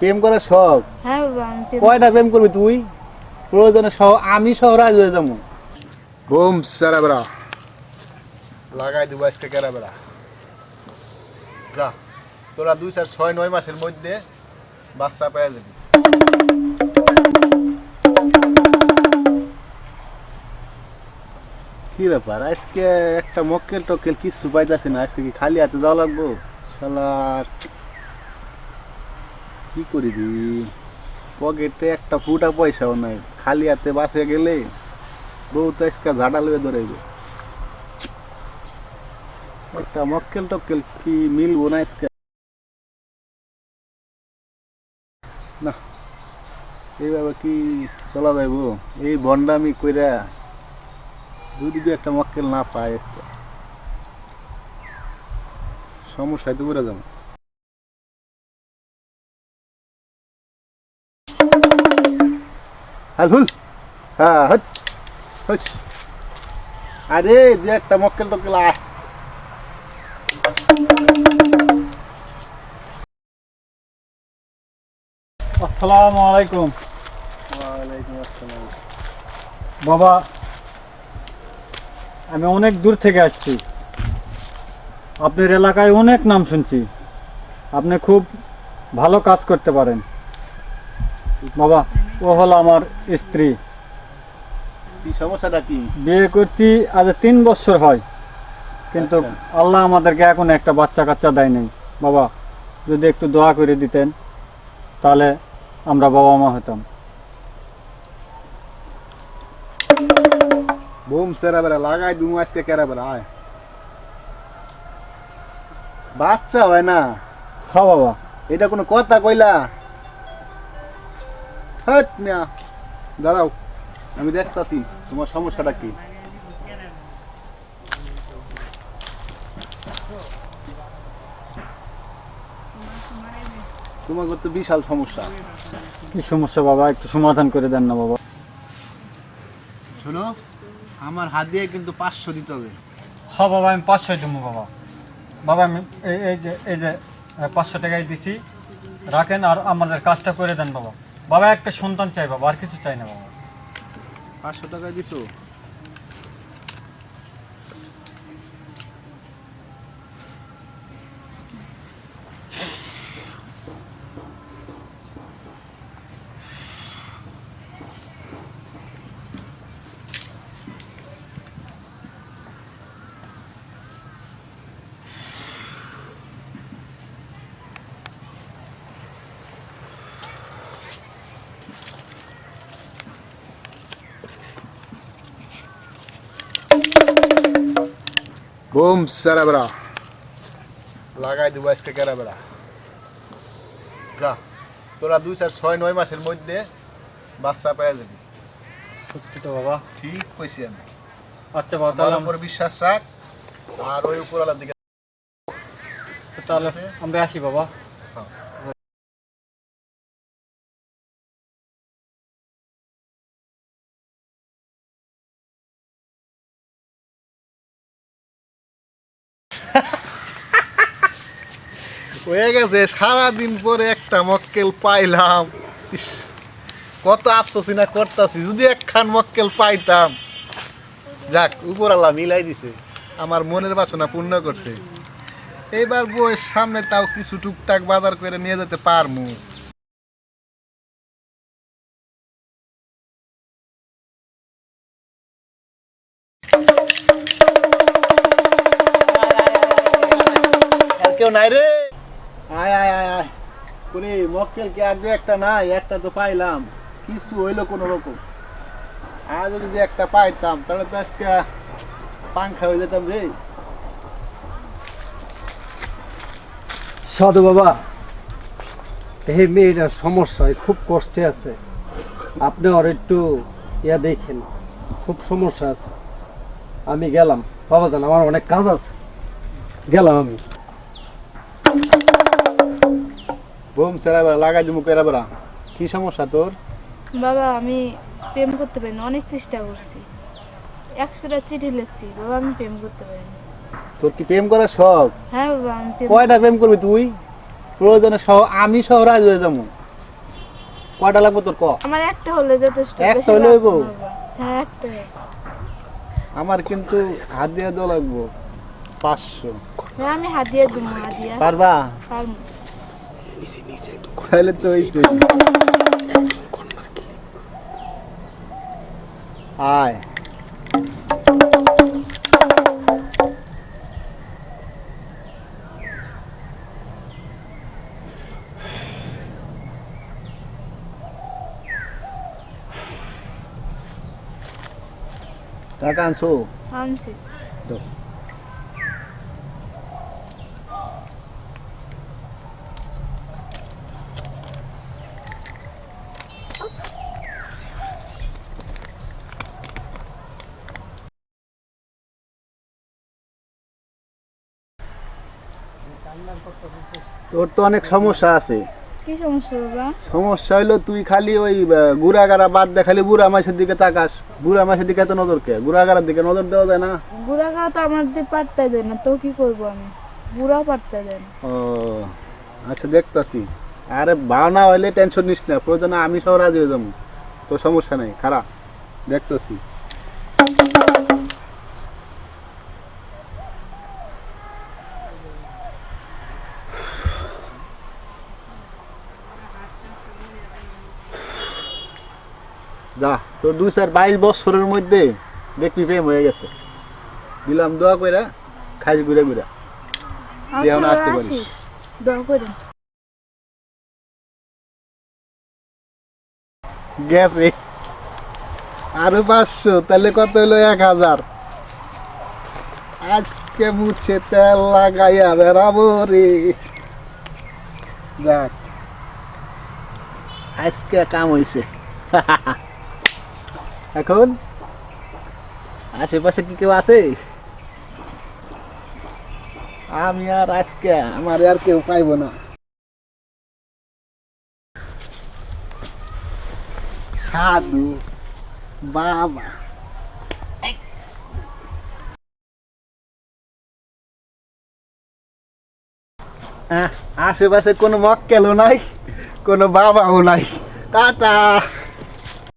প্রেম করার শখ? হ্যাঁ বাবা আমি প্রেম কয়টা প্রেম করবি তুই? প্রয়োজনে সহ আমি সহ রাজ হয়ে যাব। বুম সারা বেড়া লাগাই দিব আজকে কেরা বেড়া যা তোরা দুই চার ছয় নয় মাসের মধ্যে বাচ্চা পেয়ে যাবি। কি ব্যাপার? আজকে একটা মক্কেল টক্কেল কিছু পাইতেছে না আজকে কি খালি হাতে যাওয়া লাগবো? শালার কি করি দি? পকেটে একটা ফুটা পয়সাও নাই। খালি হাতে বাসে গেলে বউ তো আজকে ঝাড়া লয়ে ধরাইব। একটা মক্কেল টক্কেল কি মিলবো না আজকে? না, এইভাবে কি চলা যাইব এই বন্ডামি কইরা যদি দু একটা মক্কেল না পায় আজকে, সমস্যায় তো পড়ে যাব। হুল। হ্যাঁ হট হট আরে দু একটা মক্কেল টক্কেল আয়। আসসালামু আলাইকুম। ওয়ালাইকুম আসসালাম। বাবা আমি অনেক দূর থেকে আসছি। আপনার এলাকায় অনেক নাম শুনছি। আপনি খুব ভালো কাজ করতে পারেন। বাবা ও হলো আমার স্ত্রী। কি সমস্যাটা কি? বিয়ে করছি আজ তিন বছর হয়। কিন্তু আচ্ছা। আল্লাহ আমাদেরকে এখন একটা বাচ্চা কাচ্চা দেয় নাই। বাবা যদি একটু দোয়া করে দিতেন তাহলে আমরা বাবা মা হতাম। বুম সেরা বেড়া লাগাই দুমু আজকে কেরা বেড়া আয়। বাচ্চা হয় না। হ্যাঁ বাবা। এটা কোনো কথা কইলা? হট মিয়া। দাঁড়াও আমি দেখতাছি তোমার সমস্যাটা কি? তোমার তো বিশাল সমস্যা। কি সমস্যা বাবা? একটু সমাধান করে দেন না বাবা। শোনো আমার হাত দিয়ে কিন্তু পাঁচশো দিতে হবে। হ্যাঁ বাবা আমি পাঁচশো দেবো বাবা। বাবা আমি এই এই যে এই যে পাঁচশো টাকাই দিছি রাখেন আর আমাদের কাজটা করে দেন বাবা। বাবা একটা সন্তান চাই বাবা আর কিছু চাই না বাবা। পাঁচশো টাকা দিছো? বুম সারা বেড়া লাগাই দিব আজকে কেরা বেড়া যা তোরা দুই চার ছয় নয় মাসের মধ্যে বাচ্চা পেয়ে যাবি। সত্যি তো বাবা। ঠিক কইছি আমি। আচ্ছা বাবা আমার তাহলে উপর বিশ্বাস রাখ। আর ওই উপরওয়ালার দিকে তাহলে আমরা আসি বাবা। হয়ে গেছে, সারাদিন পরে একটা মক্কেল পাইলাম। কত আফসোসি না করতাছি, যদি একখান মক্কেল পাইতাম। যাক উপরালা মিলাই দিছে, আমার মনের বাসনা পূর্ণ করছে। এইবার বইয়ের সামনে তাও কিছু টুকটাক বাজার করে নিয়ে যেতে পারমু। কেউ নাই রে? আয় আয় আয় আয়। কোনি মক্কেল কি আর দু একটা নাই? একটা তো পাইলাম। কিছু হইল কোনো রকম। আজ যদি একটা পাইতাম, তাহলে তো আজকে পাংখা হয়ে যেতাম রে। সাধু বাবা, এই মেয়েটার সমস্যায় খুব কষ্টে আছে। আপনি আর একটু ইয়া দেখেন, খুব সমস্যা আছে। আমি গেলাম। বাবা জান, আমার অনেক কাজ আছে। গেলাম আমি। বুম সেরা বেড়া লাগাই দিমু কেরা বেড়া কি সমস্যা তোর? বাবা আমি প্রেম করতে পারিনি অনেক চেষ্টা করছি। একশোটা চিঠি লিখছি বাবা আমি প্রেম করতে পারিনি। তোর কি প্রেম করার শখ? হ্যাঁ বাবা আমি প্রেম কয়টা প্রেম করবি তুই? প্রয়োজনে সহ আমি সহ রাজ হয়ে যাব। কয়টা লাগবে তোর ক? আমার একটা হলে যথেষ্ট একটা হলে হইবো? হ্যাঁ একটা আমার কিন্তু হাত দিয়ে দেওয়া লাগবো। পাঁচশো। হ্যাঁ আমি হাদিয়া দিব হাদিয়া পারবা? পারব। তাহলে তো হইছে আয় টাকা আনছো? আনছি। দাও। তোর তো অনেক সমস্যা আছে। কি সমস্যা বাবা? সমস্যা হইল তুই খালি ওই বাদ দে খালি বুড়া দিকে তাকাস। বুড়া দিকে এত নজর কে? দিকে নজর দেওয়া যায় না? তো আমার দিয়ে পারতে দেয় না তো কি করব আমি? পারতে দেয় না। ও আচ্ছা দেখতাছি। আরে বানা হইলে টেনশন নিস না প্রয়োজনে আমি সব রাজি হয়ে যাব। তো সমস্যা নাই খারাপ। দেখতাছি। যা তোর দুই চার বাইশ বছরের মধ্যে দেখবি প্রেম হয়ে গেছে। দিলাম দোয়া কইরা খাইস ঘুরে ঘুরে। তুই এখন আচ্ছা আসতে পারিস। গেছে আরও পাঁচশো তাহলে কত হলো? এক হাজার। আজকে মুছে তেল লাগাইয়া বেড়াবো রে। যাক। আজকে কাম হইছে। এখন? আশেপাশে কি কেউ আছে? আমি আর আজকে, আমার আর কেউ পাইব না। সাধু, বাবা। আশেপাশে কোনো মক্কেলও নাই, কোনো বাবাও নাই। টাটা।